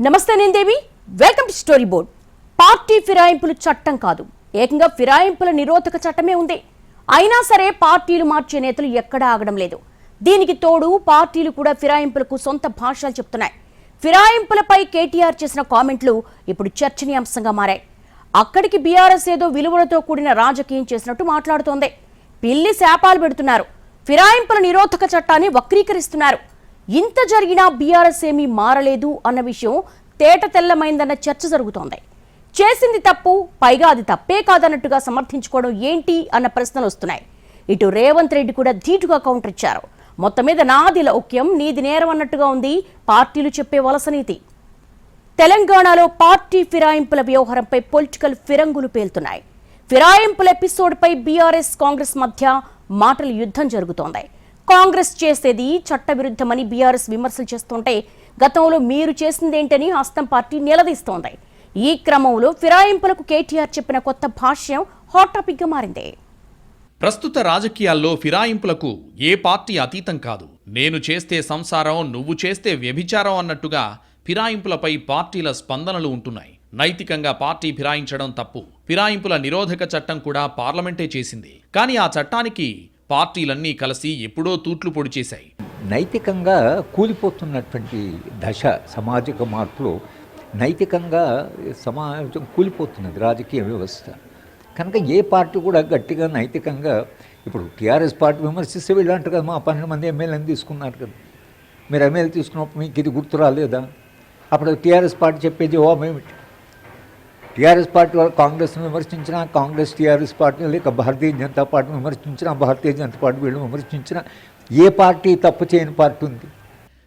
నమస్తే నేను Devi welcome to story board party ఫిరాయింపులు చట్టం కాదు. ఏకంగా ఫిరాయింపుల నిరోధక చట్టమే ఉంది. అయినా సరే పార్టీలు మార్చే నేతలు ఎక్కడా ఆగడం లేదు. దీనికి తోడు పార్టీలు కూడా ఫిరాయింపులకు సొంత భాషలు చెప్తున్నాయి. ఫిరాయింపులపై కేటీఆర్ చేసిన కామెంట్లు ఇప్పుడు చర్చనీయాంశంగా మారాయి. అక్కడికి బీఆర్ఎస్ ఏదో విలువలతో కూడిన రాజకీయం చేసినట్టు మాట్లాడుతోంది. పిల్లి శాపాలు పెడుతున్నారు. ఫిరాయింపుల నిరోధక చట్టాన్ని వక్రీకరిస్తున్నారు. ఇంత జరిగినా బీఆర్ఎస్ ఏమీ మారలేదు అన్న విషయం తేట తెల్లమైందన్న చర్చ జరుగుతోంది. చేసింది తప్పు పైగా అది తప్పే కాదన్నట్టుగా సమర్థించుకోవడం ఏంటి అన్న ప్రశ్నలు వస్తున్నాయి. ఇటు రేవంత్ రెడ్డి కూడా ధీటుగా కౌంటర్ ఇచ్చారు. మొత్తం మీద నాది లౌక్యం నీది నేరం అన్నట్టుగా ఉంది పార్టీలు చెప్పే వలస నీతి. తెలంగాణలో పార్టీ ఫిరాయింపుల వ్యవహారంపై పొలిటికల్ ఫిరంగులు పేలుతున్నాయి. ఫిరాయింపుల ఎపిసోడ్పై బీఆర్ఎస్ కాంగ్రెస్ మధ్య మాటల యుద్ధం జరుగుతోంది. కాంగ్రెస్ చేసేది చట్టవిరుద్ధమని బీఆర్ఎస్ విమర్శలు చేస్తుంటే గతంలో మీరు చేసిందేంటని హస్తం పార్టీ నిలదీస్తోంది. ఈ క్రమంలో ఫిరాయింపులకు కేటీఆర్ చెప్పిన కొత్త భాష్యం హాట్ టాపిక్గా మారింది. ప్రస్తుత రాజకీయాల్లో ఫిరాయింపులకు ఏ పార్టీ అతీతం కాదు. నేను చేస్తే సంసారం నువ్వు చేస్తే వ్యభిచారం అన్నట్టుగా ఫిరాయింపులపై పార్టీల స్పందనలు ఉంటున్నాయి. నైతికంగా పార్టీ ఫిరాయించడం తప్పు. ఫిరాయింపుల నిరోధక చట్టం కూడా పార్లమెంటే చేసింది. కానీ ఆ చట్టానికి పార్టీలన్నీ కలిసి ఎప్పుడో తూట్లు పొడి చేశాయి. నైతికంగా కూలిపోతున్నటువంటి దశ సామాజిక మార్పులో నైతికంగా సమాజం కూలిపోతున్నది రాజకీయ వ్యవస్థ. కనుక ఏ పార్టీ కూడా గట్టిగా నైతికంగా ఇప్పుడు టీఆర్ఎస్ పార్టీ విమర్శిస్తే వీళ్ళు అంటారు కదా మా పన్నెండు మంది ఎమ్మెల్యేని తీసుకున్నారు కదా. మీరు ఎమ్మెల్యే తీసుకున్నప్పుడు మీకు ఇది గుర్తు రాలేదా? అప్పుడు టీఆర్ఎస్ పార్టీ చెప్పే జవాబు ఏమిటి? టీఆర్ఎస్ పార్టీ వాళ్ళు కాంగ్రెస్ను విమర్శించిన కాంగ్రెస్ టీఆర్ఎస్ పార్టీ లేక భారతీయ జనతా పార్టీని విమర్శించిన భారతీయ జనతా పార్టీ వీళ్ళు విమర్శించిన ఏ పార్టీ తప్పు చేయని పార్టీ ఉంది?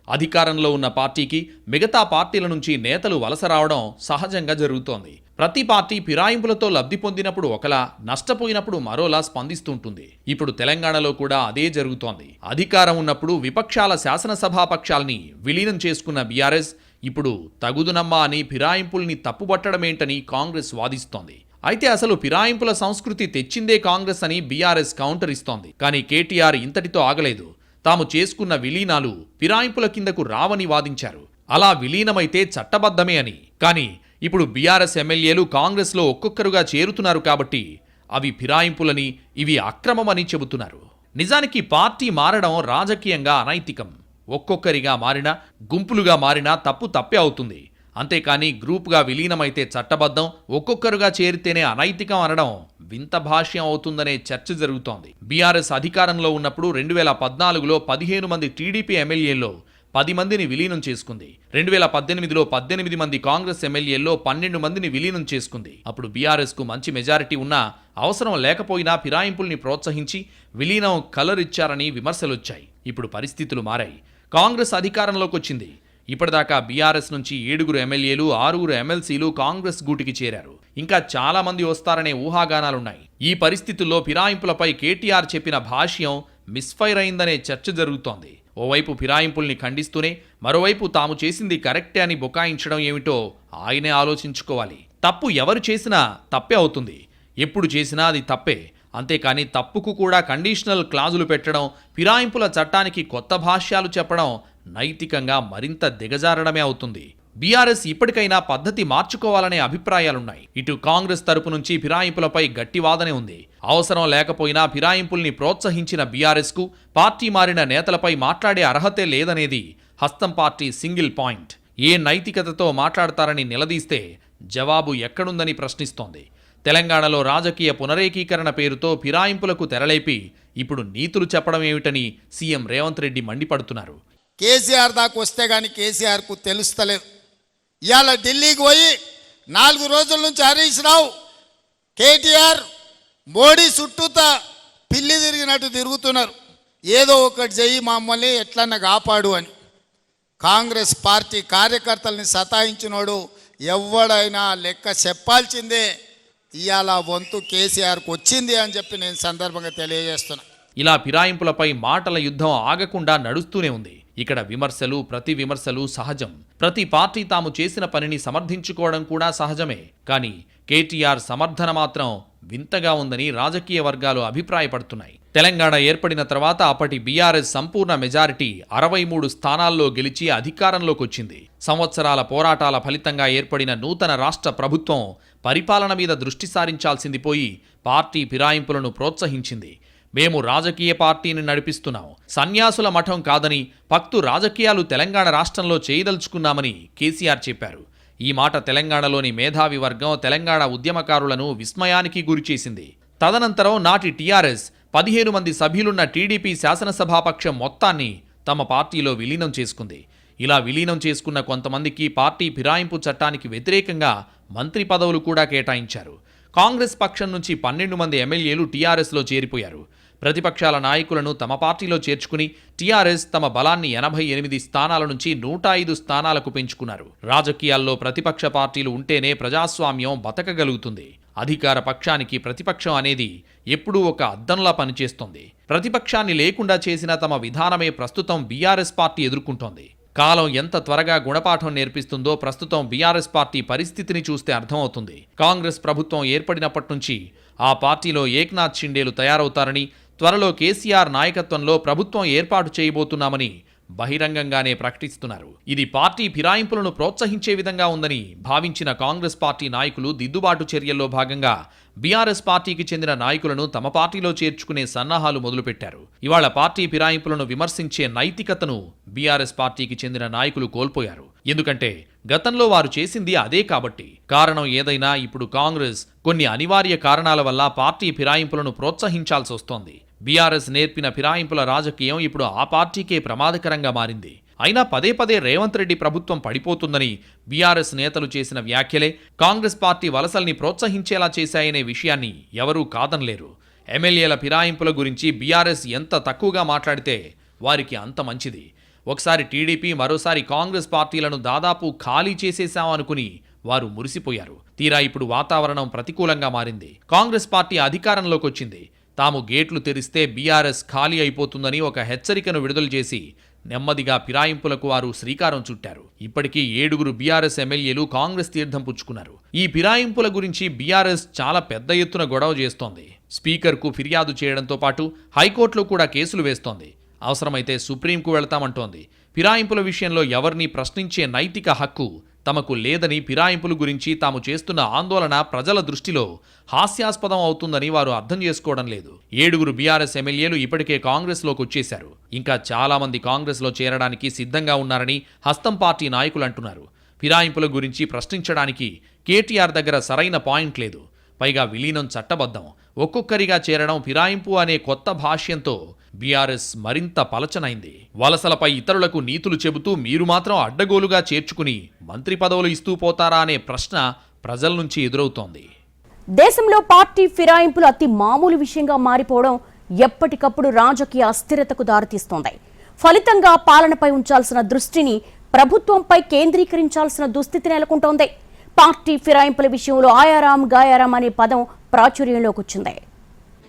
అధికారంలో ఉన్న పార్టీకి మిగతా పార్టీల నుంచి నేతలు వలస రావడం సహజంగా జరుగుతోంది. ప్రతి పార్టీ ఫిరాయింపులతో లబ్ధి పొందినప్పుడు ఒకలా నష్టపోయినప్పుడు మరోలా స్పందిస్తుంటుంది. ఇప్పుడు తెలంగాణలో కూడా అదే జరుగుతోంది. అధికారం ఉన్నప్పుడు విపక్షాల శాసనసభాపక్షాల్ని విలీనం చేసుకున్న బీఆర్ఎస్ ఇప్పుడు తగుదునమ్మా అని ఫిరాయింపుల్ని తప్పుబట్టడమేంటని కాంగ్రెస్ వాదిస్తోంది. అయితే అసలు ఫిరాయింపుల సంస్కృతి తెచ్చిందే కాంగ్రెస్ అని బీఆర్ఎస్ కౌంటర్ ఇస్తోంది. కానీ కేటీఆర్ ఇంతటితో ఆగలేదు. తాము చేసుకున్న విలీనాలు ఫిరాయింపుల కిందకు రావని వాదించారు. అలా విలీనమైతే చట్టబద్ధమే అని. కానీ ఇప్పుడు బీఆర్ఎస్ ఎమ్మెల్యేలు కాంగ్రెస్లో ఒక్కొక్కరుగా చేరుతున్నారు కాబట్టి అవి ఫిరాయింపులని ఇవి అక్రమమని చెబుతున్నారు. నిజానికి పార్టీ మారడం రాజకీయంగా అనైతికం. ఒక్కొక్కరిగా మారినా గుంపులుగా మారినా తప్పు తప్పే అవుతుంది. అంతేకాని గ్రూపుగా విలీనమైతే చట్టబద్ధం ఒక్కొక్కరుగా చేరితేనే అనైతికం అనడం వింత భాష్యం అవుతుందనే చర్చ జరుగుతోంది. బీఆర్ఎస్ అధికారంలో ఉన్నప్పుడు రెండు వేల పద్నాలుగులో పదిహేను మంది టీడీపీ ఎమ్మెల్యేల్లో పది మందిని విలీనం చేసుకుంది. రెండు వేల పద్దెనిమిదిలో పద్దెనిమిది మంది కాంగ్రెస్ ఎమ్మెల్యేల్లో పన్నెండు మందిని విలీనం చేసుకుంది. అప్పుడు బీఆర్ఎస్కు మంచి మెజారిటీ ఉన్నా అవసరం లేకపోయినా ఫిరాయింపుల్ని ప్రోత్సహించి విలీనం కలరిచ్చారని విమర్శలొచ్చాయి. ఇప్పుడు పరిస్థితులు మారాయి. కాంగ్రెస్ అధికారంలోకి వచ్చింది. ఇప్పటిదాకా బీఆర్ఎస్ నుంచి ఏడుగురు ఎమ్మెల్యేలు ఆరుగురు ఎమ్మెల్సీలు కాంగ్రెస్ గూటికి చేరారు. ఇంకా చాలా మంది వస్తారనే ఊహాగానాలున్నాయి. ఈ పరిస్థితుల్లో ఫిరాయింపులపై కేటీఆర్ చెప్పిన భాష్యం మిస్ఫైర్ అయిందనే చర్చ జరుగుతోంది. ఓవైపు ఫిరాయింపుల్ని ఖండిస్తూనే మరోవైపు తాము చేసింది కరెక్టే అని బుకాయించడం ఏమిటో ఆయనే ఆలోచించుకోవాలి. తప్పు ఎవరు చేసినా తప్పే అవుతుంది. ఎప్పుడు చేసినా అది తప్పే. అంతేకాని తప్పుకు కూడా కండిషనల్ క్లాజులు పెట్టడం ఫిరాయింపుల చట్టానికి కొత్త భాష్యాలు చెప్పడం నైతికంగా మరింత దిగజారడమే అవుతుంది. బీఆర్ఎస్ ఇప్పటికైనా పద్ధతి మార్చుకోవాలనే అభిప్రాయాలున్నాయి. ఇటు కాంగ్రెస్ తరపు నుంచి ఫిరాయింపులపై గట్టి వాదనే ఉంది. అవసరం లేకపోయినా ఫిరాయింపుల్ని ప్రోత్సహించిన బీఆర్ఎస్కు పార్టీ మారిన నేతలపై మాట్లాడే అర్హతే లేదనేది హస్తం పార్టీ సింగిల్ పాయింట్. ఏ నైతికతతో మాట్లాడతారని నిలదీస్తే జవాబు ఎక్కడుందని ప్రశ్నిస్తోంది. తెలంగాణలో రాజకీయ పునరేకీకరణ పేరుతో ఫిరాయింపులకు తెరలేపి ఇప్పుడు నీతులు చెప్పడం ఏమిటని సీఎం రేవంత్ రెడ్డి మండిపడుతున్నారు. కేసీఆర్ దాకా వస్తే కానీ కేసీఆర్కు తెలుస్తలేదు. ఇవాళ ఢిల్లీకి పోయి నాలుగు రోజుల నుంచి హరీష్ రావు కేటీఆర్ మోడీ చుట్టూతా పిల్లి తిరిగినట్టు తిరుగుతున్నారు. ఏదో ఒకటి చెయ్యి మమ్మల్ని ఎట్లన్నా కాపాడు అని. కాంగ్రెస్ పార్టీ కార్యకర్తల్ని సతాయించినోడు ఎవడైనా లెక్క చెప్పాల్సిందే. ఇవాళ వంతు కేసీఆర్కు వచ్చింది అని చెప్పి నేను సందర్భంగా తెలియజేస్తున్నా. ఇలా ఫిరాయింపులపై మాటల యుద్ధం ఆగకుండా నడుస్తూనే ఉంది. ఇక్కడ విమర్శలు ప్రతి విమర్శలు సహజం. ప్రతి పార్టీ తాము చేసిన పనిని సమర్థించుకోవడం కూడా సహజమే. కానీ కేటీఆర్ సమర్థన మాత్రం వింతగా ఉందని రాజకీయ వర్గాలు అభిప్రాయపడుతున్నాయి. తెలంగాణ ఏర్పడిన తర్వాత అప్పటి బీఆర్ఎస్ సంపూర్ణ మెజారిటీ అరవై మూడు స్థానాల్లో గెలిచి అధికారంలోకి వచ్చింది సంవత్సరాల పోరాటాల ఫలితంగా ఏర్పడిన నూతన రాష్ట్ర ప్రభుత్వం పరిపాలన మీద దృష్టి సారించాల్సింది పోయి పార్టీ ఫిరాయింపులను ప్రోత్సహించింది. మేము రాజకీయ పార్టీని నడిపిస్తున్నాం. సన్యాసుల మఠం కాదని పక్తు రాజకీయాలు తెలంగాణ రాష్ట్రంలో చేయదలుచుకున్నామని కేసీఆర్ చెప్పారు. ఈ మాట తెలంగాణలోని మేధావి వర్గం తెలంగాణ ఉద్యమకారులను విస్మయానికి గురిచేసింది. తదనంతరం నాటి టీఆర్ఎస్ పదిహేను మంది సభ్యులున్న టీడీపీ శాసనసభాపక్షం మొత్తాన్ని తమ పార్టీలో విలీనం చేసుకుంది. ఇలా విలీనం చేసుకున్న కొంతమందికి పార్టీ ఫిరాయింపు చట్టానికి వ్యతిరేకంగా మంత్రి పదవులు కూడా కేటాయించారు. కాంగ్రెస్ పక్షం నుంచి పన్నెండు మంది ఎమ్మెల్యేలు టీఆర్ఎస్లో చేరిపోయారు. ప్రతిపక్షాల నాయకులను తమ పార్టీలో చేర్చుకుని టీఆర్ఎస్ తమ బలాన్ని ఎనభై ఎనిమిది స్థానాల నుంచి నూట ఐదు స్థానాలకు పెంచుకున్నారు. రాజకీయాల్లో ప్రతిపక్ష పార్టీలు ఉంటేనే ప్రజాస్వామ్యం బతకగలుగుతుంది. అధికార పక్షానికి ప్రతిపక్షం అనేది ఎప్పుడూ ఒక అద్దంలా పనిచేస్తుంది. ప్రతిపక్షాన్ని లేకుండా చేసిన తమ విధానమే ప్రస్తుతం బీఆర్ఎస్ పార్టీ ఎదుర్కొంటోంది. కాలం ఎంత త్వరగా గుణపాఠం నేర్పిస్తుందో ప్రస్తుతం బీఆర్ఎస్ పార్టీ పరిస్థితిని చూస్తే అర్థమవుతుంది. కాంగ్రెస్ ప్రభుత్వం ఏర్పడినప్పటి నుంచి ఆ పార్టీలో ఏక్నాథ్ షిండేలు తయారవుతారని త్వరలో కేసీఆర్ నాయకత్వంలో ప్రభుత్వం ఏర్పాటు చేయబోతున్నామని బహిరంగంగానే ప్రకటిస్తున్నారు. ఇది పార్టీ ఫిరాయింపులను ప్రోత్సహించే విధంగా ఉందని భావించిన కాంగ్రెస్ పార్టీ నాయకులు దిద్దుబాటు చర్యల్లో భాగంగా బీఆర్ఎస్ పార్టీకి చెందిన నాయకులను తమ పార్టీలో చేర్చుకునే సన్నాహాలు మొదలుపెట్టారు. ఇవాళ పార్టీ ఫిరాయింపులను విమర్శించే నైతికతను బీఆర్ఎస్ పార్టీకి చెందిన నాయకులు కోల్పోయారు. ఎందుకంటే గతంలో వారు చేసింది అదే కాబట్టి. కారణం ఏదైనా ఇప్పుడు కాంగ్రెస్ కొన్ని అనివార్య కారణాల వల్ల పార్టీ ఫిరాయింపులను ప్రోత్సహించాల్సి వస్తోంది. బీఆర్ఎస్ నేర్పిన ఫిరాయింపుల రాజకీయం ఇప్పుడు ఆ పార్టీకే ప్రమాదకరంగా మారింది. అయినా పదే పదే రేవంత్ రెడ్డి ప్రభుత్వం పడిపోతుందని బీఆర్ఎస్ నేతలు చేసిన వ్యాఖ్యలే కాంగ్రెస్ పార్టీ వలసల్ని ప్రోత్సహించేలా చేశాయనే విషయాన్ని ఎవరూ కాదనలేరు. ఎమ్మెల్యేల ఫిరాయింపుల గురించి బీఆర్ఎస్ ఎంత తక్కువగా మాట్లాడితే వారికి అంత మంచిది. ఒకసారి టీడీపీ మరోసారి కాంగ్రెస్ పార్టీలను దాదాపు ఖాళీ చేసేశామనుకుని వారు మురిసిపోయారు. తీరా ఇప్పుడు వాతావరణం ప్రతికూలంగా మారింది. కాంగ్రెస్ పార్టీ అధికారంలోకి వచ్చింది తాము గేట్లు తెరిస్తే బీఆర్ఎస్ ఖాళీ అయిపోతుందని ఒక హెచ్చరికను విడుదల చేసి నెమ్మదిగా ఫిరాయింపులకు వారు శ్రీకారం చుట్టారు. ఇప్పటికీ ఏడుగురు బీఆర్ఎస్ ఎమ్మెల్యేలు కాంగ్రెస్ తీర్థం పుచ్చుకున్నారు. ఈ ఫిరాయింపుల గురించి బీఆర్ఎస్ చాలా పెద్ద ఎత్తున గొడవ చేస్తోంది. స్పీకర్కు ఫిర్యాదు చేయడంతో పాటు హైకోర్టులో కూడా కేసులు వేస్తోంది. అవసరమైతే సుప్రీంకు వెళతామంటోంది. ఫిరాయింపుల విషయంలో ఎవరిని ప్రశ్నించే నైతిక హక్కు తమకు లేదని ఫిరాయింపుల గురించి తాము చేస్తున్న ఆందోళన ప్రజల దృష్టిలో హాస్యాస్పదం అవుతుందని వారు అర్థం చేసుకోవడం లేదు. ఏడుగురు బీఆర్ఎస్ ఎమ్మెల్యేలు ఇప్పటికే కాంగ్రెస్లోకి వచ్చేశారు. ఇంకా చాలామంది కాంగ్రెస్లో చేరడానికి సిద్ధంగా ఉన్నారని హస్తం పార్టీ నాయకులు అంటున్నారు. ఫిరాయింపుల గురించి ప్రశ్నించడానికి కేటీఆర్ దగ్గర సరైన పాయింట్ లేదు. పైగా విలీనం చట్టబద్ధం. ఒక్కొక్కరిగా చేరడం ఫిరాయింపు అనే కొత్త భాష్యంతో బీఆర్ఎస్ మరింత పలచనైంది. వలసలపై ఇతరులకు నీతులు చెబుతూ మీరు మాత్రం అడ్డగోలుగా చేర్చుకుని మంత్రి పదవులు ఇస్తూ పోతారా అనే ప్రశ్న ప్రజల నుంచి ఎదురవుతోంది. దేశంలో పార్టీ ఫిరాయింపులు అతి మామూలు విషయంగా మారిపోవడం ఎప్పటికప్పుడు రాజకీయ అస్థిరతకు దారితీస్తోంది. ఫలితంగా పాలనపై ఉంచాల్సిన దృష్టిని ప్రభుత్వంపై కేంద్రీకరించాల్సిన దుస్థితి నెలకొంటోంది. పార్టీ ఫిరాయింపుల విషయంలో ఆయారాం గాయారాం అనే పదం ప్రాచుర్యంలోకి వచ్చింది.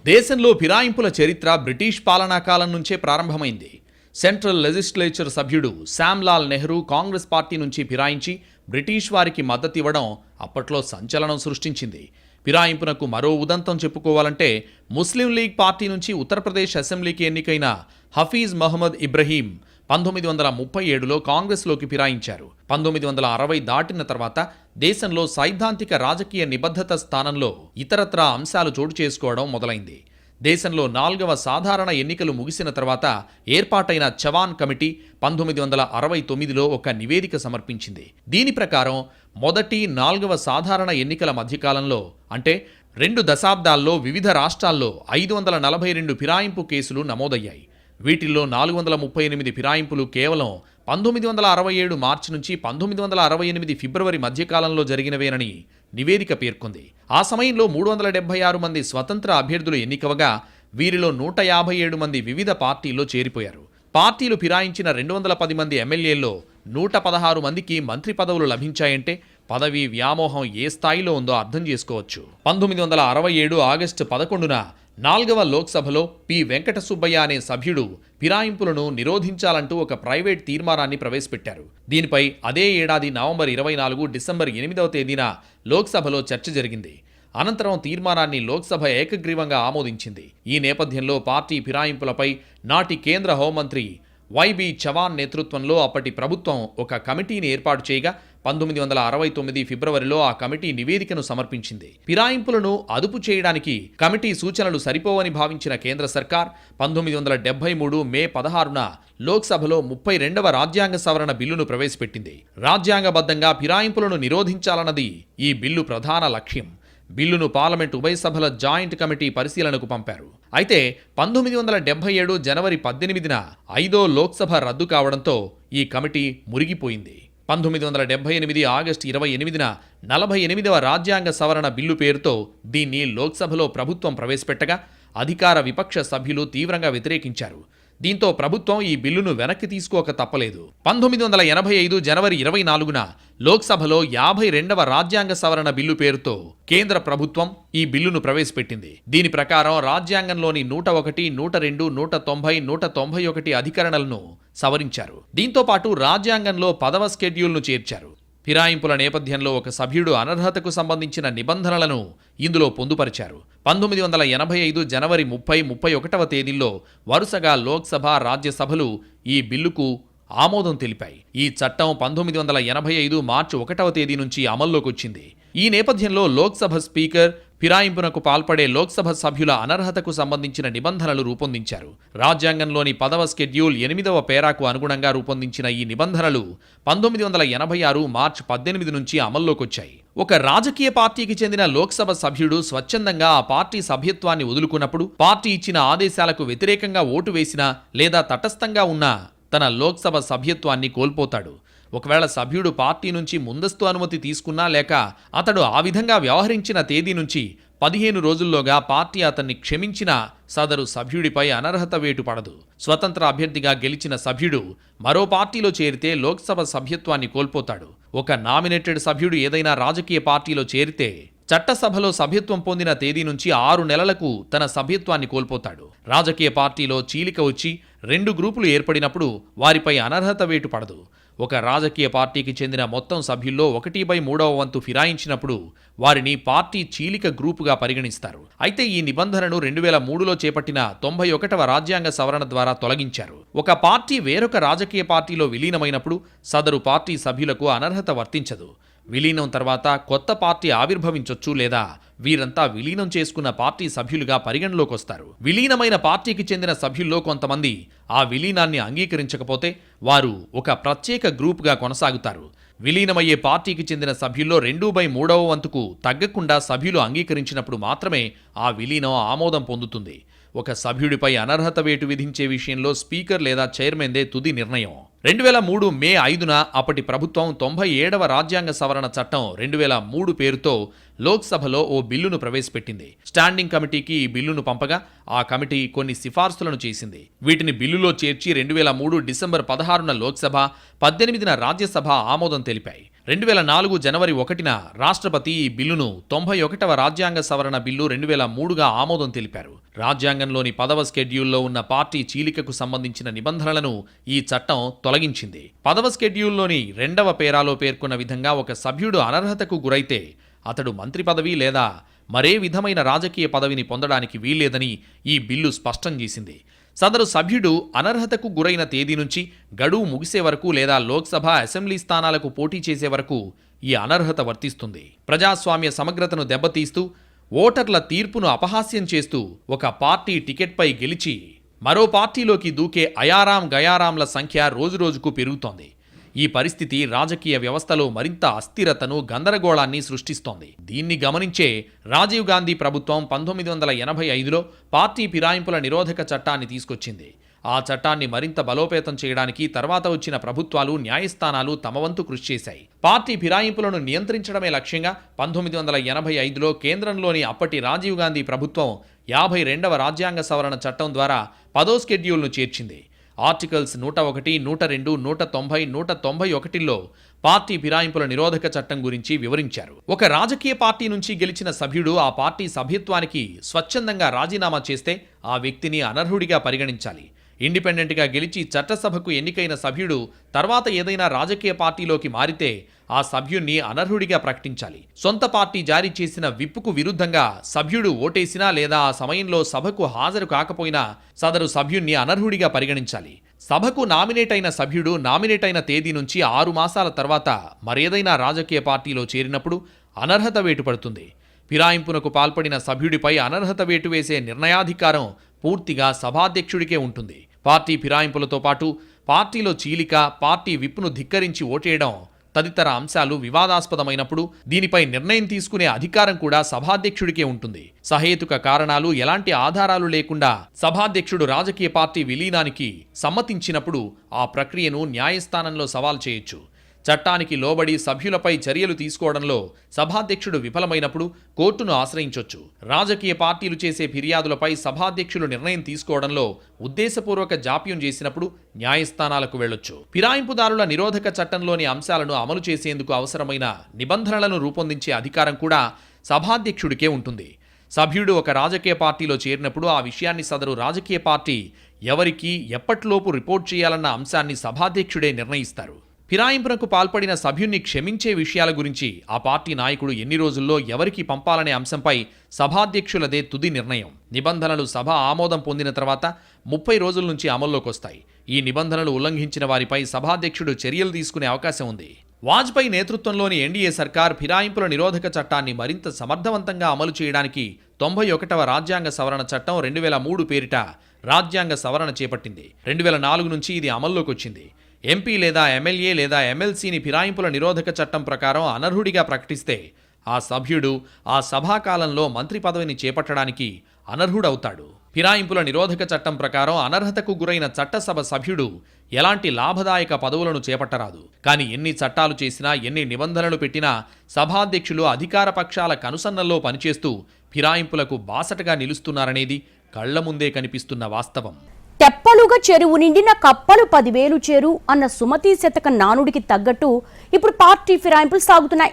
దేశంలో ఫిరాయింపుల చరిత్ర బ్రిటిష్ పాలనా కాలం నుంచే ప్రారంభమైంది. సెంట్రల్ లెజిస్లేచర్ సభ్యుడు శ్యామ్లాల్ నెహ్రూ కాంగ్రెస్ పార్టీ నుంచి ఫిరాయించి బ్రిటిష్ వారికి మద్దతు ఇవ్వడం అప్పట్లో సంచలనం సృష్టించింది. ఫిరాయింపునకు మరో ఉదంతం చెప్పుకోవాలంటే ముస్లిం లీగ్ పార్టీ నుంచి ఉత్తరప్రదేశ్ అసెంబ్లీకి ఎన్నికైన హఫీజ్ మహమ్మద్ ఇబ్రహీం పంతొమ్మిది వందల ముప్పై ఏడులో కాంగ్రెస్లోకి ఫిరాయించారు. పంతొమ్మిది వందల అరవై దాటిన తర్వాత దేశంలో సైద్ధాంతిక రాజకీయ నిబద్ధత స్థానంలో ఇతరత్రా అంశాలు చోటు చేసుకోవడం మొదలైంది. దేశంలో నాల్గవ సాధారణ ఎన్నికలు ముగిసిన తర్వాత ఏర్పాటైన చవాన్ కమిటీ పంతొమ్మిది వందల అరవై తొమ్మిదిలో ఒక నివేదిక సమర్పించింది. దీని ప్రకారం మొదటి నాల్గవ సాధారణ ఎన్నికల మధ్యకాలంలో అంటే రెండు దశాబ్దాల్లో వివిధ రాష్ట్రాల్లో ఐదు వందల నలభై రెండు ఫిరాయింపు కేసులు నమోదయ్యాయి. వీటిల్లో నాలుగు వందల ముప్పై ఎనిమిది ఫిరాయింపులు కేవలం పంతొమ్మిది వందల అరవై ఏడు మార్చి నుంచి పంతొమ్మిది వందల అరవై ఎనిమిది ఫిబ్రవరి మధ్యకాలంలో జరిగినవేనని నివేదిక పేర్కొంది. ఆ సమయంలో మూడు వందల డెబ్బై ఆరు మంది స్వతంత్ర అభ్యర్థులు ఎన్నికవగా వీరిలో నూట యాభై ఏడు మంది వివిధ పార్టీల్లో చేరిపోయారు. పార్టీలు ఫిరాయించిన రెండు వందల పది మంది ఎమ్మెల్యేల్లో నూట పదహారు మందికి మంత్రి పదవులు లభించాయంటే పదవి వ్యామోహం ఏ స్థాయిలో ఉందో అర్థం చేసుకోవచ్చు. పంతొమ్మిది వందల అరవై ఏడు ఆగస్టు పదకొండున నాల్గవ లోక్సభలో పి. వెంకట సుబ్బయ్య అనే సభ్యుడు ఫిరాయింపులను నిరోధించాలంటూ ఒక ప్రైవేట్ తీర్మానాన్ని ప్రవేశపెట్టారు. దీనిపై అదే ఏడాది నవంబర్ ఇరవై నాలుగు డిసెంబర్ ఎనిమిదవ తేదీన లోక్సభలో చర్చ జరిగింది. అనంతరం తీర్మానాన్ని లోక్సభ ఏకగ్రీవంగా ఆమోదించింది. ఈ నేపథ్యంలో పార్టీ ఫిరాయింపులపై నాటి కేంద్ర హోంమంత్రి వైబి చవాన్ నేతృత్వంలో అప్పటి ప్రభుత్వం ఒక కమిటీని ఏర్పాటు చేయగా పంతొమ్మిది వందల అరవై తొమ్మిది ఫిబ్రవరిలో ఆ కమిటీ నివేదికను సమర్పించింది. ఫిరాయింపులను అదుపు చేయడానికి కమిటీ సూచనలు సరిపోవని భావించిన కేంద్ర సర్కార్ పంతొమ్మిది వందల డెబ్బై మూడు మే పదహారున లోక్సభలో ముప్పై రెండవ రాజ్యాంగ సవరణ బిల్లును ప్రవేశపెట్టింది. రాజ్యాంగబద్ధంగా ఫిరాయింపులను నిరోధించాలన్నది ఈ బిల్లు ప్రధాన లక్ష్యం. బిల్లును పార్లమెంట్ ఉభయ సభల జాయింట్ కమిటీ పరిశీలనకు పంపారు. అయితే పంతొమ్మిది వందల డెబ్బై ఏడు జనవరి పద్దెనిమిదిన ఐదో లోక్సభ రద్దు కావడంతో ఈ కమిటీ మురిగిపోయింది. పంతొమ్మిది వందల డెబ్బై ఎనిమిది ఆగస్టు ఇరవై ఎనిమిదిన నలభై ఎనిమిదవ రాజ్యాంగ సవరణ బిల్లు పేరుతో దీన్ని లోక్సభలో ప్రభుత్వం ప్రవేశపెట్టగా అధికార విపక్ష సభ్యులు తీవ్రంగా వ్యతిరేకించారు. దీంతో ప్రభుత్వం ఈ బిల్లును వెనక్కి తీసుకోక తప్పలేదు. పంతొమ్మిది వందల ఎనభై ఐదు జనవరి ఇరవై నాలుగున లోక్సభలో యాభై రెండవ రాజ్యాంగ సవరణ బిల్లు పేరుతో కేంద్ర ప్రభుత్వం ఈ బిల్లును ప్రవేశపెట్టింది. దీని ప్రకారం రాజ్యాంగంలోని నూట ఒకటి నూట రెండు నూట తొంభై నూట తొంభై ఒకటి అధికరణలను సవరించారు. దీంతో పాటు రాజ్యాంగంలో పదవ స్కెడ్యూల్ను చేర్చారు. ఫిరాయింపుల నేపథ్యంలో ఒక సభ్యుడు అనర్హతకు సంబంధించిన నిబంధనలను ఇందులో పొందుపరిచారు. పంతొమ్మిది వందల ఎనభై ఐదు జనవరి ముప్పై ముప్పై ఒకటవ తేదీల్లో వరుసగా లోక్సభ రాజ్యసభలు ఈ బిల్లుకు ఆమోదం తెలిపాయి. ఈ చట్టం పంతొమ్మిది వందల ఎనభై ఐదు మార్చి ఒకటవ తేదీ నుంచి అమల్లోకి వచ్చింది ఈ నేపథ్యంలో లోక్సభ స్పీకర్ ఫిరాయింపునకు పాల్పడే లోక్సభ సభ్యుల అనర్హతకు సంబంధించిన నిబంధనలు రూపొందించారు. రాజ్యాంగంలోని పదవ స్కెడ్యూల్ ఎనిమిదవ పేరాకు అనుగుణంగా రూపొందించిన ఈ నిబంధనలు పంతొమ్మిది వందల ఎనభై ఆరు మార్చి పద్దెనిమిది నుంచి అమల్లోకొచ్చాయి. ఒక రాజకీయ పార్టీకి చెందిన లోక్సభ సభ్యుడు స్వచ్ఛందంగా ఆ పార్టీ సభ్యత్వాన్ని వదులుకున్నప్పుడు పార్టీ ఇచ్చిన ఆదేశాలకు వ్యతిరేకంగా ఓటు వేసినా లేదా తటస్థంగా ఉన్నా తన లోక్సభ సభ్యత్వాన్ని కోల్పోతాడు. ఒకవేళ సభ్యుడు పార్టీ నుంచి ముందస్తు అనుమతి తీసుకున్నా లేక అతడు ఆ విధంగా వ్యవహరించిన తేదీ నుంచి పదిహేను రోజుల్లోగా పార్టీ అతన్ని క్షమించినా సదరు సభ్యుడిపై అనర్హత వేటు పడదు స్వతంత్ర అభ్యర్థిగా గెలిచిన సభ్యుడు మరో పార్టీలో చేరితే లోక్సభ సభ్యత్వాన్ని కోల్పోతాడు. ఒక నామినేటెడ్ సభ్యుడు ఏదైనా రాజకీయ పార్టీలో చేరితే చట్టసభలో సభ్యత్వం పొందిన తేదీ నుంచి ఆరు నెలలకు తన సభ్యత్వాన్ని కోల్పోతాడు. రాజకీయ పార్టీలో చీలిక వచ్చి రెండు గ్రూపులు ఏర్పడినప్పుడు వారిపై అనర్హత వేటు పడదు. ఒక రాజకీయ పార్టీకి చెందిన మొత్తం సభ్యుల్లో ఒకటి బై మూడవ వంతు ఫిరాయించినప్పుడు వారిని పార్టీ చీలిక గ్రూపుగా పరిగణిస్తారు. అయితే ఈ నిబంధనను రెండు వేల మూడులో చేపట్టిన తొంభై ఒకటవ రాజ్యాంగ సవరణ ద్వారా తొలగించారు. ఒక పార్టీ వేరొక రాజకీయ పార్టీలో విలీనమైనప్పుడు సదరు పార్టీ సభ్యులకు అనర్హత వర్తించదు. విలీనం తర్వాత కొత్త పార్టీ ఆవిర్భవించొచ్చు లేదా వీరంతా విలీనం చేసుకున్న పార్టీ సభ్యులుగా పరిగణలోకి వస్తారు విలీనమైన పార్టీకి చెందిన సభ్యుల్లో కొంతమంది ఆ విలీనాన్ని అంగీకరించకపోతే వారు ఒక ప్రత్యేక గ్రూప్గా కొనసాగుతారు. విలీనమయ్యే పార్టీకి చెందిన సభ్యుల్లో రెండు బై మూడవ వంతుకు తగ్గకుండా సభ్యులు అంగీకరించినప్పుడు మాత్రమే ఆ విలీనం ఆమోదం పొందుతుంది. ఒక సభ్యుడిపై అనర్హత వేటు విధించే విషయంలో స్పీకర్ లేదా చైర్మన్దే తుది నిర్ణయం. రెండు వేల మూడు మే ఐదున అప్పటి ప్రభుత్వం తొంభై ఏడవ రాజ్యాంగ సవరణ చట్టం రెండు వేల మూడు పేరుతో లోక్సభలో ఓ బిల్లును ప్రవేశపెట్టింది. స్టాండింగ్ కమిటీకి ఈ బిల్లును పంపగా ఆ కమిటీ కొన్ని సిఫార్సులను చేసింది. వీటిని బిల్లులో చేర్చి రెండు వేల మూడు డిసెంబర్ పదహారున లోక్సభ పద్దెనిమిదిన రాజ్యసభ ఆమోదం తెలిపాయి. రెండు వేల నాలుగు జనవరి ఒకటిన రాష్ట్రపతి ఈ బిల్లును తొంభై ఒకటవ రాజ్యాంగ సవరణ బిల్లు రెండు వేల మూడుగా ఆమోదం తెలిపారు. రాజ్యాంగంలోని పదవ స్కెడ్యూల్లో ఉన్న పార్టీ చీలికకు సంబంధించిన నిబంధనలను ఈ చట్టం తొలగించింది. పదవ స్కెడ్యూల్లోని రెండవ పేరాలో పేర్కొన్న విధంగా ఒక సభ్యుడు అనర్హతకు గురైతే అతడు మంత్రి పదవి లేదా మరే విధమైన రాజకీయ పదవిని పొందడానికి వీల్లేదని ఈ బిల్లు స్పష్టం చేసింది. సదరు సభ్యుడు అనర్హతకు గురైన తేదీ నుంచి గడువు ముగిసే వరకు లేదా లోక్సభ అసెంబ్లీ స్థానాలకు పోటీ చేసే వరకు ఈ అనర్హత వర్తిస్తుంది. ప్రజాస్వామ్య సమగ్రతను దెబ్బతీస్తూ ఓటర్ల తీర్పును అపహాస్యం చేస్తూ ఒక పార్టీ టికెట్పై గెలిచి మరో పార్టీలోకి దూకే అయారాం గయారాంల సంఖ్య రోజురోజుకు పెరుగుతోంది. ఈ పరిస్థితి రాజకీయ వ్యవస్థలో మరింత అస్థిరతను గందరగోళాన్ని సృష్టిస్తోంది. దీన్ని గమనించే రాజీవ్ గాంధీ ప్రభుత్వం పంతొమ్మిది వందల ఎనభై ఐదులో పార్టీ ఫిరాయింపుల నిరోధక చట్టాన్ని తీసుకొచ్చింది. ఆ చట్టాన్ని మరింత బలోపేతం చేయడానికి తర్వాత వచ్చిన ప్రభుత్వాలు న్యాయస్థానాలు తమ వంతు కృషి చేశాయి. పార్టీ ఫిరాయింపులను నియంత్రించడమే లక్ష్యంగా పంతొమ్మిది వందల ఎనభై ఐదులో కేంద్రంలోని అప్పటి రాజీవ్ గాంధీ ప్రభుత్వం యాభై రెండవ రాజ్యాంగ సవరణ చట్టం ద్వారా పదో స్కెడ్యూల్ను చేర్చింది. ఆర్టికల్స్ నూట ఒకటి నూట రెండు నూట తొంభై నూట తొంభై ఒకటిలో పార్టీ ఫిరాయింపుల నిరోధక చట్టం గురించి వివరించారు. ఒక రాజకీయ పార్టీ నుంచి గెలిచిన సభ్యుడు ఆ పార్టీ సభ్యత్వానికి స్వచ్ఛందంగా రాజీనామా చేస్తే ఆ వ్యక్తిని అనర్హుడిగా పరిగణించాలి. ఇండిపెండెంట్గా గెలిచి చట్టసభకు ఎన్నికైన సభ్యుడు తర్వాత ఏదైనా రాజకీయ పార్టీలోకి మారితే ఆ సభ్యుణ్ణి అనర్హుడిగా ప్రకటించాలి. సొంత పార్టీ జారీ చేసిన విప్పుకు విరుద్ధంగా సభ్యుడు ఓటేసినా లేదా ఆ సమయంలో సభకు హాజరు కాకపోయినా సదరు సభ్యుణ్ణి అనర్హుడిగా పరిగణించాలి. సభకు నామినేట్ అయిన సభ్యుడు నామినేట్ అయిన తేదీ నుంచి ఆరు మాసాల తర్వాత మరేదైనా రాజకీయ పార్టీలో చేరినప్పుడు అనర్హత వేటు పడుతుంది. ఫిరాయింపునకు పాల్పడిన సభ్యుడిపై అనర్హత వేటు వేసే నిర్ణయాధికారం పూర్తిగా సభాధ్యక్షుడికే ఉంటుంది. పార్టీ ఫిరాయింపులతో పాటు పార్టీలో చీలిక పార్టీ విప్పును ధిక్కరించి ఓటేయడం తదితర అంశాలు వివాదాస్పదమైనప్పుడు దీనిపై నిర్ణయం తీసుకునే అధికారం కూడా సభాధ్యక్షుడికే ఉంటుంది. సహేతుక కారణాలు ఎలాంటి ఆధారాలు లేకుండా సభాధ్యక్షుడు రాజకీయ పార్టీ విలీనానికి సమ్మతించినప్పుడు ఆ ప్రక్రియను న్యాయస్థానంలో సవాల్ చేయొచ్చు. చట్టానికి లోబడి సభ్యులపై చర్యలు తీసుకోవడంలో సభాధ్యక్షుడు విఫలమైనప్పుడు కోర్టును ఆశ్రయించొచ్చు. రాజకీయ పార్టీలు చేసే ఫిర్యాదులపై సభాధ్యక్షులు నిర్ణయం తీసుకోవడంలో ఉద్దేశపూర్వక జాప్యం చేసినప్పుడు న్యాయస్థానాలకు వెళ్ళొచ్చు ఫిరాయింపుదారుల నిరోధక చట్టంలోని అంశాలను అమలు చేసేందుకు అవసరమైన నిబంధనలను రూపొందించే అధికారం కూడా సభాధ్యక్షుడికే ఉంటుంది. సభ్యుడు ఒక రాజకీయ పార్టీలో చేరినప్పుడు ఆ విషయాన్ని సదరు రాజకీయ పార్టీ ఎవరికి ఎప్పటిలోపు రిపోర్ట్ చేయాలన్న అంశాన్ని సభాధ్యక్షుడే నిర్ణయిస్తారు. ఫిరాయింపునకు పాల్పడిన సభ్యుణ్ణి క్షమించే విషయాల గురించి ఆ పార్టీ నాయకుడు ఎన్ని రోజుల్లో ఎవరికి పంపాలనే అంశంపై సభాధ్యక్షులదే తుది నిర్ణయం. నిబంధనలు సభ ఆమోదం పొందిన తర్వాత ముప్పై రోజుల నుంచి అమల్లోకి వస్తాయి ఈ నిబంధనలు ఉల్లంఘించిన వారిపై సభాధ్యక్షుడు చర్యలు తీసుకునే అవకాశం ఉంది. వాజ్పేయి నేతృత్వంలోని ఎన్డీఏ సర్కార్ ఫిరాయింపుల నిరోధక చట్టాన్ని మరింత సమర్థవంతంగా అమలు చేయడానికి తొంభై ఒకటవ రాజ్యాంగ సవరణ చట్టం రెండు వేల మూడు పేరిట రాజ్యాంగ సవరణ చేపట్టింది. రెండు వేల నాలుగు నుంచి ఇది అమల్లోకి వచ్చింది ఎంపీ లేదా ఎమ్మెల్యే లేదా ఎమ్మెల్సీని ఫిరాయింపుల నిరోధక చట్టం ప్రకారం అనర్హుడిగా ప్రకటిస్తే ఆ సభ్యుడు ఆ సభాకాలంలో మంత్రి పదవిని చేపట్టడానికి అనర్హుడవుతాడు. ఫిరాయింపుల నిరోధక చట్టం ప్రకారం అనర్హతకు గురైన చట్టసభ సభ్యుడు ఎలాంటి లాభదాయక పదవులను చేపట్టరాదు. కానీ ఎన్ని చట్టాలు చేసినా ఎన్ని నిబంధనలు పెట్టినా సభాధ్యక్షులు అధికార పక్షాల కనుసన్నల్లో పనిచేస్తూ ఫిరాయింపులకు బాసటగా నిలుస్తున్నారనేది కళ్ళ ముందే కనిపిస్తున్న వాస్తవం. తెప్పలుగా చెరువు నిండిన కప్పలు పదివేలు చేరు అన్న సుమతి శతక నానుడికి తగ్గట్టు ఇప్పుడు పార్టీ ఫిరాయింపులు సాగుతున్నాయి.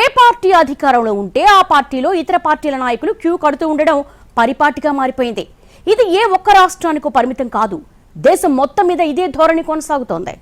ఏ పార్టీ అధికారంలో ఉంటే ఆ పార్టీలో ఇతర పార్టీల నాయకులు క్యూ కడుతూ ఉండడం పరిపాటిగా మారిపోయింది. ఇది ఏ ఒక్క రాష్ట్రానికో పరిమితం కాదు. దేశం మొత్తం మీద ఇదే ధోరణి కొనసాగుతోంది.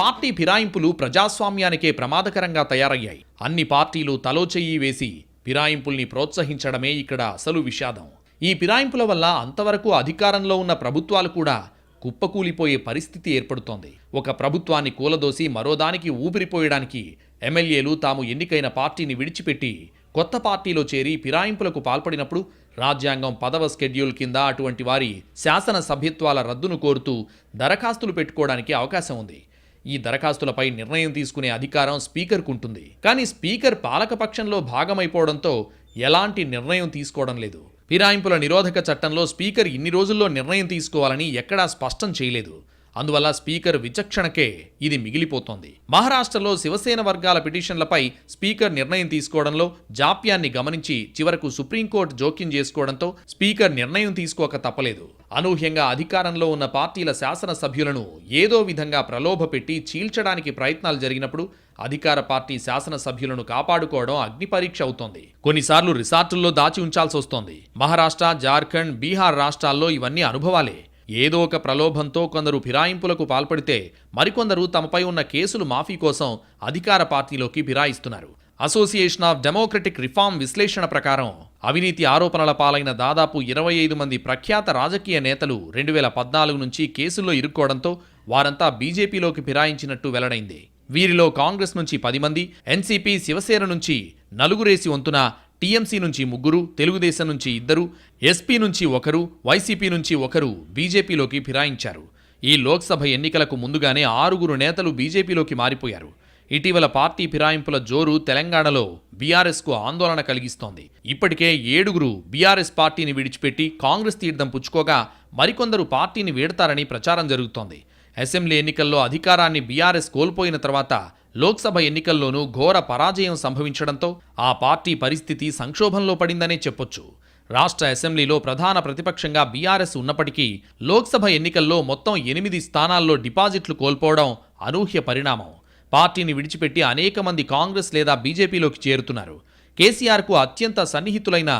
పార్టీ ఫిరాయింపులు ప్రజాస్వామ్యానికే ప్రమాదకరంగా తయారయ్యాయి. అన్ని పార్టీలు తలో చెయ్యి వేసి ఫిరాయింపుల్ని ప్రోత్సహించడమే ఇక్కడ అసలు విషాదం. ఈ ఫిరాయింపుల వల్ల అంతవరకు అధికారంలో ఉన్న ప్రభుత్వాలు కూడా కుప్పకూలిపోయే పరిస్థితి ఏర్పడుతోంది. ఒక ప్రభుత్వాన్ని కూలదోసి మరోదానికి ఊపిరిపోయడానికి ఎమ్మెల్యేలు తాము ఎన్నికైన పార్టీని విడిచిపెట్టి కొత్త పార్టీలో చేరి ఫిరాయింపులకు పాల్పడినప్పుడు రాజ్యాంగం పదవ స్కెడ్యూల్ కింద అటువంటి వారి శాసన సభ్యత్వాల రద్దును కోరుతూ దరఖాస్తులు పెట్టుకోవడానికి అవకాశం ఉంది. ఈ దరఖాస్తులపై నిర్ణయం తీసుకునే అధికారం స్పీకర్కు ఉంటుంది. కానీ స్పీకర్ పాలకపక్షంలో భాగమైపోవడంతో ఎలాంటి నిర్ణయం తీసుకోవడం లేదు. ఫిరాయింపుల నిరోధక చట్టంలో స్పీకర్ ఇన్ని రోజుల్లో నిర్ణయం తీసుకోవాలని ఎక్కడా స్పష్టం చేయలేదు. అందువల్ల స్పీకర్ విచక్షణకే ఇది మిగిలిపోతోంది. మహారాష్ట్రలో శివసేన వర్గాల పిటిషన్లపై స్పీకర్ నిర్ణయం తీసుకోవడంలో జాప్యాన్ని గమనించి చివరకు సుప్రీంకోర్టు జోక్యం చేసుకోవడంతో స్పీకర్ నిర్ణయం తీసుకోక తప్పలేదు. అనూహ్యంగా అధికారంలో ఉన్న పార్టీల శాసనసభ్యులను ఏదో విధంగా ప్రలోభపెట్టి చీల్చడానికి ప్రయత్నాలు జరిగినప్పుడు అధికార పార్టీ శాసనసభ్యులను కాపాడుకోవడం అగ్నిపరీక్ష అవుతోంది. కొన్నిసార్లు రిసార్టుల్లో దాచి ఉంచాల్సి వస్తోంది. మహారాష్ట్ర జార్ఖండ్ బీహార్ రాష్ట్రాల్లో ఇవన్నీ అనుభవాలే. ఏదో ఒక ప్రలోభంతో కొందరు ఫిరాయింపులకు పాల్పడితే మరికొందరు తమపై ఉన్న కేసులు మాఫీ కోసం అధికార పార్టీలోకి ఫిరాయిస్తున్నారు. అసోసియేషన్ ఆఫ్ డెమోక్రటిక్ రిఫార్మ్ విశ్లేషణ ప్రకారం అవినీతి ఆరోపణల పాలైన దాదాపు ఇరవై ఐదు మంది ప్రఖ్యాత రాజకీయ నేతలు రెండు వేల పద్నాలుగు నుంచి కేసుల్లో ఇరుక్కోవడంతో వారంతా బీజేపీలోకి ఫిరాయించినట్టు వెల్లడైంది. వీరిలో కాంగ్రెస్ నుంచి పది మంది ఎన్సీపీ శివసేన నుంచి నలుగురేసి వంతున టీఎంసీ నుంచి ముగ్గురు తెలుగుదేశం నుంచి ఇద్దరు ఎస్పీ నుంచి ఒకరు వైసీపీ నుంచి ఒకరు బీజేపీలోకి ఫిరాయించారు. ఈ లోక్సభ ఎన్నికలకు ముందుగానే ఆరుగురు నేతలు బీజేపీలోకి మారిపోయారు. ఇటీవల పార్టీ ఫిరాయింపుల జోరు తెలంగాణలో బీఆర్ఎస్కు ఆందోళన కలిగిస్తోంది. ఇప్పటికే ఏడుగురు బీఆర్ఎస్ పార్టీని విడిచిపెట్టి కాంగ్రెస్ తీర్థం పుచ్చుకోగా మరికొందరు పార్టీని వీడతారని ప్రచారం జరుగుతోంది. అసెంబ్లీ ఎన్నికల్లో అధికారాన్ని బీఆర్ఎస్ కోల్పోయిన తర్వాత లోక్సభ ఎన్నికల్లోనూ ఘోర పరాజయం సంభవించడంతో ఆ పార్టీ పరిస్థితి సంక్షోభంలో పడిందనే చెప్పొచ్చు. రాష్ట్ర అసెంబ్లీలో ప్రధాన ప్రతిపక్షంగా బీఆర్ఎస్ ఉన్నప్పటికీ లోక్సభ ఎన్నికల్లో మొత్తం ఎనిమిది స్థానాల్లో డిపాజిట్లు కోల్పోవడం అనూహ్య పరిణామం. పార్టీని విడిచిపెట్టి అనేక మంది కాంగ్రెస్ లేదా బీజేపీలోకి చేరుతున్నారు. కేసీఆర్కు అత్యంత సన్నిహితులైన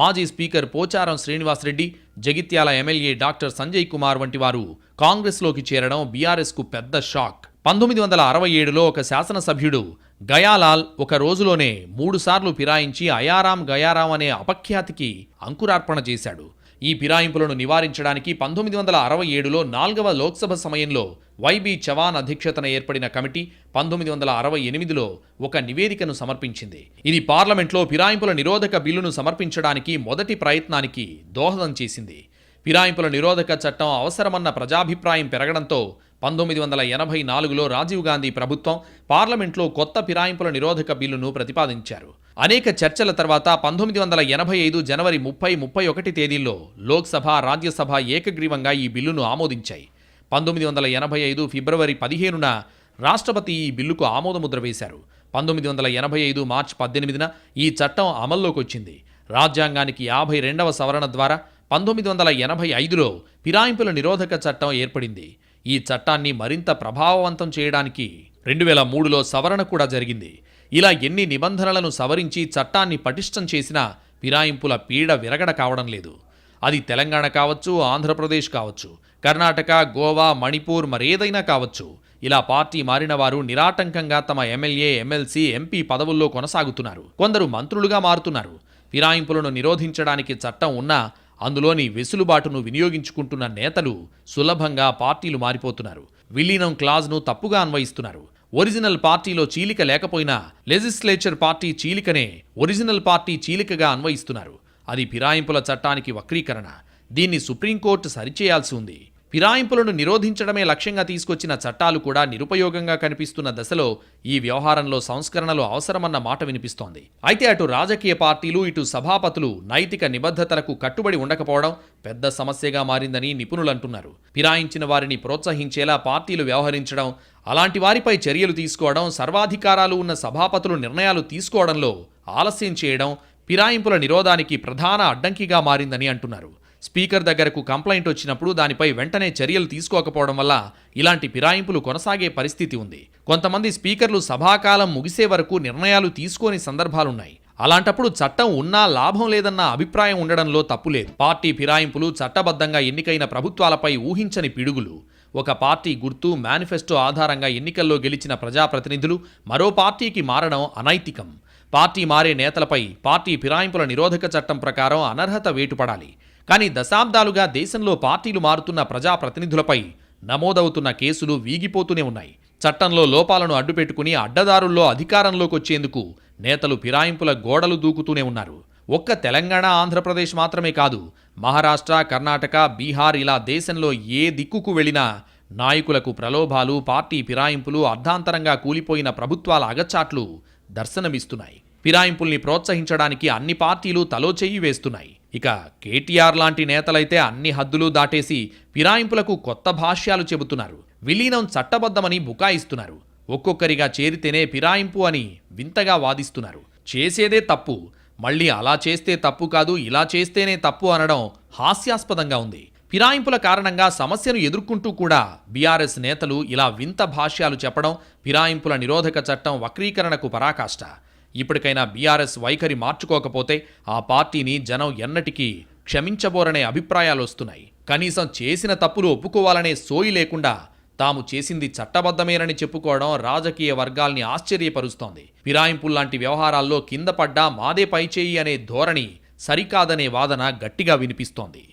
మాజీ speaker Pocharam Srinivas Reddy Jagtial MLA doctor Sanjay Kumar వంటి వారు కాంగ్రెస్లోకి చేరడం బీఆర్ఎస్కు పెద్ద షాక్. పంతొమ్మిది వందల అరవై ఏడులో ఒక శాసనసభ్యుడు గయాలాల్ ఒక రోజులోనే మూడుసార్లు ఫిరాయించి అయారాం గయారాం అనే అపఖ్యాతికి అంకురార్పణ చేశాడు. ఈ ఫిరాయింపులను నివారించడానికి పంతొమ్మిది వందల అరవై ఏడులో నాల్గవ లోక్సభ సమయంలో వైబి చవాన్ అధ్యక్షతన ఏర్పడిన కమిటీ పంతొమ్మిది వందల అరవై ఎనిమిదిలో ఒక నివేదికను సమర్పించింది. ఇది పార్లమెంట్లో ఫిరాయింపుల నిరోధక బిల్లును సమర్పించడానికి మొదటి ప్రయత్నానికి దోహదం చేసింది. ఫిరాయింపుల నిరోధక చట్టం అవసరమన్న ప్రజాభిప్రాయం పెరగడంతో పంతొమ్మిది వందల ఎనభై నాలుగులో రాజీవ్ గాంధీ ప్రభుత్వం పార్లమెంట్లో కొత్త ఫిరాయింపుల నిరోధక బిల్లును ప్రతిపాదించారు. అనేక చర్చల తర్వాత పంతొమ్మిది వందల ఎనభై ఐదు జనవరి ముప్పై ముప్పై ఒకటి తేదీల్లో లోక్సభ రాజ్యసభ ఏకగ్రీవంగా ఈ బిల్లును ఆమోదించాయి. పంతొమ్మిది వందల ఎనభై ఐదు ఫిబ్రవరి పదిహేనున రాష్ట్రపతి ఈ బిల్లుకు ఆమోదముద్ర వేశారు. పంతొమ్మిది వందల ఎనభై ఐదు మార్చి పద్దెనిమిదిన ఈ చట్టం అమల్లోకి వచ్చింది రాజ్యాంగానికి యాభై రెండవ సవరణ ద్వారా పంతొమ్మిది వందల ఎనభై ఐదులో ఫిరాయింపుల నిరోధక చట్టం ఏర్పడింది. ఈ చట్టాన్ని మరింత ప్రభావవంతం చేయడానికి రెండు వేల మూడులో సవరణ కూడా జరిగింది. ఇలా ఎన్ని నిబంధనలను సవరించి చట్టాన్ని పటిష్టం చేసినా ఫిరాయింపుల పీడ విరగడ కావడం లేదు. అది తెలంగాణ కావచ్చు ఆంధ్రప్రదేశ్ కావచ్చు కర్ణాటక గోవా మణిపూర్ మరేదైనా కావచ్చు. ఇలా పార్టీ మారిన వారు నిరాటంకంగా తమ ఎమ్మెల్యే ఎమ్మెల్సీ ఎంపీ పదవుల్లో కొనసాగుతున్నారు. కొందరు మంత్రులుగా మారుతున్నారు. ఫిరాయింపులను నిరోధించడానికి చట్టం ఉన్నా అందులోని వెసులుబాటును వినియోగించుకుంటున్న నేతలు సులభంగా పార్టీలు మారిపోతున్నారు. విలీనం క్లాజ్ను తప్పుగా అన్వయిస్తున్నారు. ఒరిజినల్ పార్టీలో చీలిక లేకపోయినా లెజిస్లేచర్ పార్టీ చీలికనే ఒరిజినల్ పార్టీ చీలికగా అన్వయిస్తున్నారు. అది ఫిరాయింపుల చట్టానికి వక్రీకరణ. దీన్ని సుప్రీంకోర్టు సరిచేయాల్సి ఉంది. ఫిరాయింపులను నిరోధించడమే లక్ష్యంగా తీసుకొచ్చిన చట్టాలు కూడా నిరుపయోగంగా కనిపిస్తున్న దశలో ఈ వ్యవహారంలో సంస్కరణలు అవసరమన్న మాట వినిపిస్తోంది. అయితే అటు రాజకీయ పార్టీలు ఇటు సభాపతులు నైతిక నిబద్ధతలకు కట్టుబడి ఉండకపోవడం పెద్ద సమస్యగా మారిందని నిపుణులు అంటున్నారు. ఫిరాయించిన వారిని ప్రోత్సహించేలా పార్టీలు వ్యవహరించడం అలాంటి వారిపై చర్యలు తీసుకోవడం సర్వాధికారాలు ఉన్న సభాపతులు నిర్ణయాలు తీసుకోవడంలో ఆలస్యం చేయడం ఫిరాయింపుల నిరోధానికి ప్రధాన అడ్డంకిగా మారిందని అంటున్నారు. స్పీకర్ దగ్గరకు కంప్లైంట్ వచ్చినప్పుడు దానిపై వెంటనే చర్యలు తీసుకోకపోవడం వల్ల ఇలాంటి ఫిరాయింపులు కొనసాగే పరిస్థితి ఉంది. కొంతమంది స్పీకర్లు సభాకాలం ముగిసే వరకు నిర్ణయాలు తీసుకోని సందర్భాలున్నాయి. అలాంటప్పుడు చట్టం ఉన్నా లాభం లేదన్న అభిప్రాయం ఉండడంలో తప్పులేదు పార్టీ ఫిరాయింపులు చట్టబద్ధంగా ఎన్నికైన ప్రభుత్వాలపై ఊహించని పిడుగులు. ఒక పార్టీ గుర్తు మేనిఫెస్టో ఆధారంగా ఎన్నికల్లో గెలిచిన ప్రజాప్రతినిధులు మరో పార్టీకి మారడం అనైతికం. పార్టీ మారే నేతలపై పార్టీ ఫిరాయింపుల నిరోధక చట్టం ప్రకారం అనర్హత వేటుపడాలి. కానీ దశాబ్దాలుగా దేశంలో పార్టీలు మారుతున్న ప్రజాప్రతినిధులపై నమోదవుతున్న కేసులు వీగిపోతూనే ఉన్నాయి. చట్టంలో లోపాలను అడ్డుపెట్టుకుని అడ్డదారుల్లో అధికారంలోకి వచ్చేందుకు నేతలు ఫిరాయింపుల గోడలు దూకుతూనే ఉన్నారు. ఒక్క తెలంగాణ ఆంధ్రప్రదేశ్ మాత్రమే కాదు మహారాష్ట్ర కర్ణాటక బీహార్ ఇలా దేశంలో ఏ దిక్కుకు వెళ్ళినా నాయకులకు ప్రలోభాలు పార్టీ ఫిరాయింపులు అర్ధాంతరంగా కూలిపోయిన ప్రభుత్వాల అగచాట్లు దర్శనమిస్తున్నాయి. ఫిరాయింపుల్ని ప్రోత్సహించడానికి అన్ని పార్టీలు తలో చెయ్యి వేస్తున్నాయి. ఇక కేటీఆర్ లాంటి నేతలైతే అన్ని హద్దులు దాటేసి ఫిరాయింపులకు కొత్త భాష్యాలు చెబుతున్నారు. విలీనం చట్టబద్ధమని బుకాయిస్తున్నారు. ఒక్కొక్కరిగా చేరితేనే ఫిరాయింపు అని వింతగా వాదిస్తున్నారు. చేసేదే తప్పు. మళ్ళీ అలా చేస్తే తప్పు కాదు ఇలా చేస్తేనే తప్పు అనడం హాస్యాస్పదంగా ఉంది. ఫిరాయింపుల కారణంగా సమస్యను ఎదుర్కొంటూ కూడా బీఆర్ఎస్ నేతలు ఇలా వింత భాష్యాలు చెప్పడం ఫిరాయింపుల నిరోధక చట్టం వక్రీకరణకు పరాకాష్ట. ఇప్పటికైనా బీఆర్ఎస్ వైఖరి మార్చుకోకపోతే ఆ పార్టీని జనం ఎన్నటికీ క్షమించబోరనే అభిప్రాయాలు వస్తున్నాయి. కనీసం చేసిన తప్పులు ఒప్పుకోవాలనే సోయి లేకుండా తాము చేసింది చట్టబద్ధమేనని చెప్పుకోవడం రాజకీయ వర్గాల్ని ఆశ్చర్యపరుస్తోంది. ఫిరాయింపుల్లాంటి వ్యవహారాల్లో కింద పడ్డా మాదే పైచేయి అనే ధోరణి సరికాదనే వాదన గట్టిగా వినిపిస్తోంది.